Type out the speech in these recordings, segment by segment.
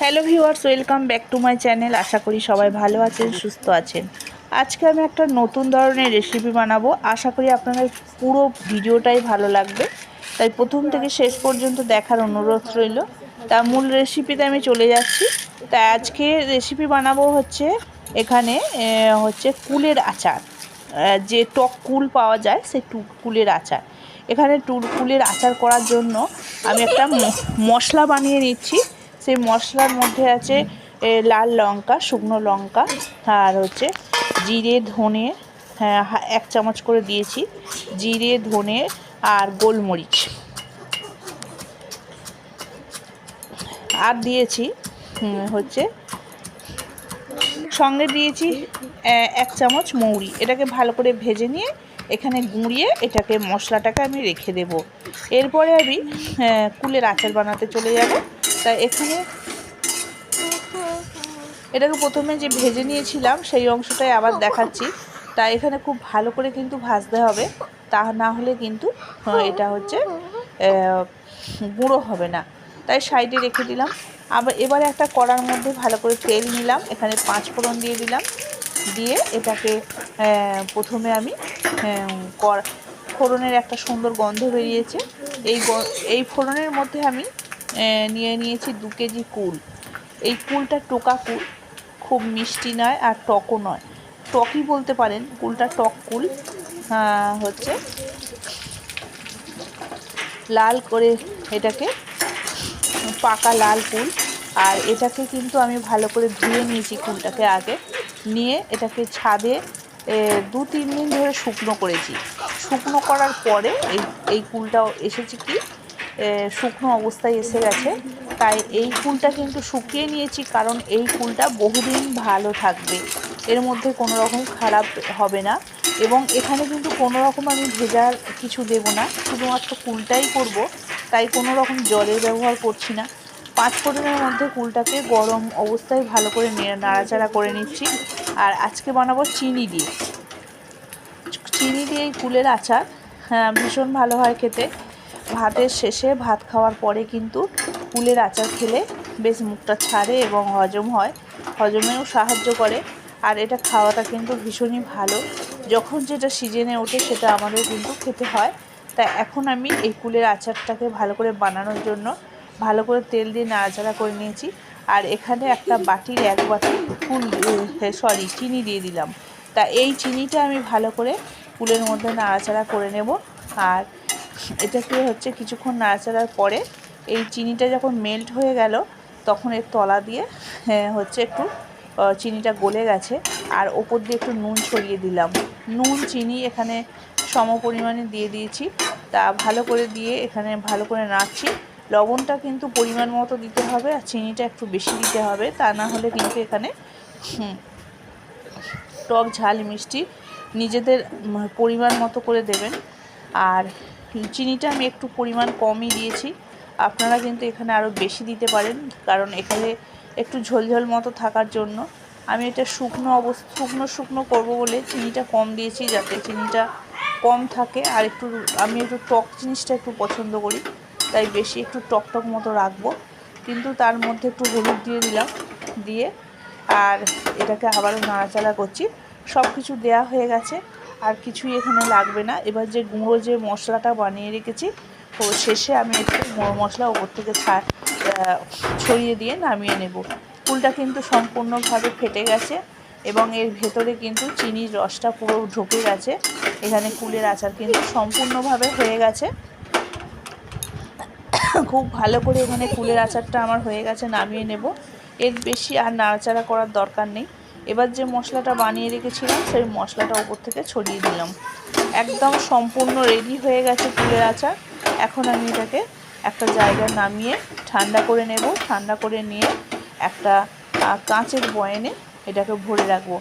Hello viewers, welcome back to my channel. আশা করি সবাই ভালো আছেন, সুস্থ আছেন। আজকে আমি একটা নতুন ধরনের রেসিপি বানাবো। আশা করি আপনাদের পুরো ভিডিওটাই ভালো লাগবে। তাই প্রথম থেকে শেষ পর্যন্ত দেখার অনুরোধ রইল। তা মূল রেসিপিতে আমি চলে যাচ্ছি। তাই আজকে রেসিপি বানাবো হচ্ছে এখানে হচ্ছে কুলের আচার। যে টক কুল পাওয়া যায়, সেই টু, কুলের আচার। এখানে টুর কুলের আচার করার জন্য আমি একটা মশলা বানিয়ে নিচ্ছি। সেই মশলার মধ্যে আছে লাল লঙ্কা শুকনো লঙ্কা আর হচ্ছে জিরে ধনে হ্যাঁ, এক চামচ করে দিয়েছি জিরে ধনে আর গোলমরিচ। আর দিয়েছি হচ্ছে সঙ্গে দিয়েছি এক চামচ মৌরি। এটাকে ভালো করে ভেজে নিয়ে এখানে গুঁড়িয়ে এটাকে মশলাটাকে আমি রেখে দেব। এরপরে আমি কুলের আচার বানাতে চলে যাব। তাই এখানে এটাকে প্রথমে যে ভেজে নিয়েছিলাম, সেই অংশটাই আবার দেখাচ্ছি। তাই এখানে খুব ভালো করে কিন্তু ভাজতে হবে। তা না হলে কিন্তু এটা হচ্ছে গুঁড়ো হবে না। তাই সাইডে রেখে দিলাম। আবার এবারে একটা কড়ার মধ্যে ভালো করে তেল নিলাম। এখানে পাঁচ ফোড়ন দিয়ে দিলাম। দিয়ে এটাকে প্রথমে আমি ফোড়নের একটা সুন্দর গন্ধ বেরিয়েছে। এই এই ফোড়নের মধ্যে আমি নিয়ে নিয়েছি দু কেজি কুল। এই কুলটা টোকা কুল, খুব মিষ্টি নয় আর টকও নয়। টকই বলতে পারেন, কুলটা টক কুল। হচ্ছে লাল করে এটাকে, পাকা লাল কুল। আর এটাকে কিন্তু আমি ভালো করে ধুয়ে নিয়েছি কুলটাকে আগে। নিয়ে এটাকে ছাদে দু তিন দিন ধরে শুকনো করেছি। শুকনো করার পরে এই এই কুলটাও এসেছে কি? শুকনো অবস্থায় এসে গেছে। তাই এই ফুলটা কিন্তু শুকিয়ে নিয়েছি, কারণ এই কুলটা বহুদিন ভালো থাকবে। এর মধ্যে কোনো রকম খারাপ হবে না। এবং এখানে কিন্তু কোনো রকম আমি ভেজার কিছু দেব না। শুধুমাত্র কুলটাই করব। তাই কোনো রকম জলের ব্যবহার করছি না। পাঁচ ফোড়নের মধ্যে কুলটাকে গরম অবস্থায় ভালো করে নেড়ে- নাড়াচাড়া করে নিচ্ছি। আর আজকে বানাবো চিনি দিয়ে। চিনি দিয়ে এই কুলের আচার হ্যাঁ ভীষণ ভালো হয় খেতে। ভাতের শেষে ভাত খাওয়ার পরে কিন্তু কুলের আচার খেলে বেশ মুখটা ছাড়ে এবং হজম হয়। হজমেও সাহায্য করে। আর এটা খাওয়াটা কিন্তু ভীষণই ভালো। যখন যেটা সিজনে ওঠে সেটা আমাদের কিন্তু খেতে হয়। তাই এখন আমি এই কুলের আচারটাকে ভালো করে বানানোর জন্য ভালো করে তেল দিয়ে নাড়াচাড়া করে নিয়েছি। আর এখানে একটা বাটির এক বাটি ফুল সরি চিনি দিয়ে দিলাম। তা এই চিনিটা আমি ভালো করে কুলের মধ্যে নাড়াচাড়া করে নেব। আর এটাকে হচ্ছে কিছুক্ষণ নাড়াচাড়ার পরে এই চিনিটা যখন মেল্ট হয়ে গেল তখন এর তলা দিয়ে হ্যাঁ, হচ্ছে একটু চিনিটা গলে গেছে। আর ওপর দিয়ে একটু নুন ছড়িয়ে দিলাম। নুন চিনি এখানে সম পরিমাণে দিয়ে দিয়েছি। তা ভালো করে দিয়ে এখানে ভালো করে নাড়ছি। লবণটা কিন্তু পরিমাণ মতো দিতে হবে আর চিনিটা একটু বেশি দিতে হবে। তা না হলে কিন্তু এখানে টক ঝাল মিষ্টি নিজেদের পরিমাণ মতো করে দেবেন। আর চিনিটা আমি একটু পরিমাণ কমই দিয়েছি। আপনারা কিন্তু এখানে আরও বেশি দিতে পারেন, কারণ এখানে একটু ঝোলঝোল মতো থাকার জন্য। আমি এটা শুকনো অবস্থা, শুকনো শুকনো করব বলে চিনিটা কম দিয়েছি, যাতে চিনিটা কম থাকে। আর একটু, আমি একটু টক জিনিসটা একটু পছন্দ করি, তাই বেশি একটু টক টক মতো রাখব। কিন্তু তার মধ্যে একটু হলুদ দিয়ে দিলাম, দিয়ে আর এটাকে আবারও নাড়াচাড়া করছি। সব কিছু দেওয়া হয়ে গেছে। আর কিছুই এখানে লাগবে না। এবার যে গুঁড়ো যে মশলাটা বানিয়ে রেখেছি, তো শেষে আমি একটু গুঁড়ো মশলা ওপর থেকে ছড়িয়ে দিয়ে নামিয়ে নেব। ফুলটা কিন্তু সম্পূর্ণভাবে ফেটে গেছে এবং এর ভেতরে কিন্তু চিনির রসটা পুরো ঢুকে গেছে। এখানে কুলের আচার কিন্তু সম্পূর্ণভাবে হয়ে গেছে। খুব ভালো করে এখানে কুলের আচারটা আমার হয়ে গেছে, নামিয়ে নেব। এর বেশি আর নাড়াচাড়া করার দরকার নেই। এবার যে মশলাটা বানিয়ে রেখেছিলাম, সেই মশলাটা ওপর থেকে ছড়িয়ে দিলাম। একদম সম্পূর্ণ রেডি হয়ে গেছে কুলের আচার। এখন আমি এটাকে একটা জায়গায় নামিয়ে ঠান্ডা করে নেব। ঠান্ডা করে নিয়ে একটা কাঁচের বয়ানে এটাকে ভরে রাখব।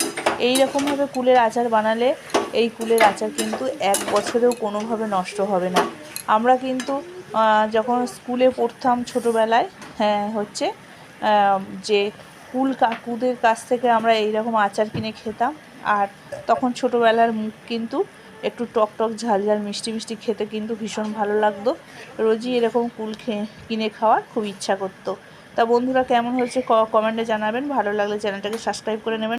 এই রকমভাবে কুলের আচার বানালে এই কুলের আচার কিন্তু এক বছরেও কোনোভাবে নষ্ট হবে না। আমরা কিন্তু যখন স্কুলে পড়তাম ছোটোবেলায় হ্যাঁ হচ্ছে যে কুল কাকুদের কাছ থেকে আমরা এই রকম আচার কিনে খেতাম। আর তখন ছোটোবেলার মুখ কিন্তু একটু টক টক, ঝাল ঝাল, মিষ্টি মিষ্টি খেতে কিন্তু ভীষণ ভালো লাগতো। রোজই এরকম কুল কিনে খাওয়ার খুব ইচ্ছা করতো। তা বন্ধুরা, কেমন হয়েছে? কমেন্টে জানাবেন। ভালো লাগলে চ্যানেলটাকে সাবস্ক্রাইব করে নেবেন।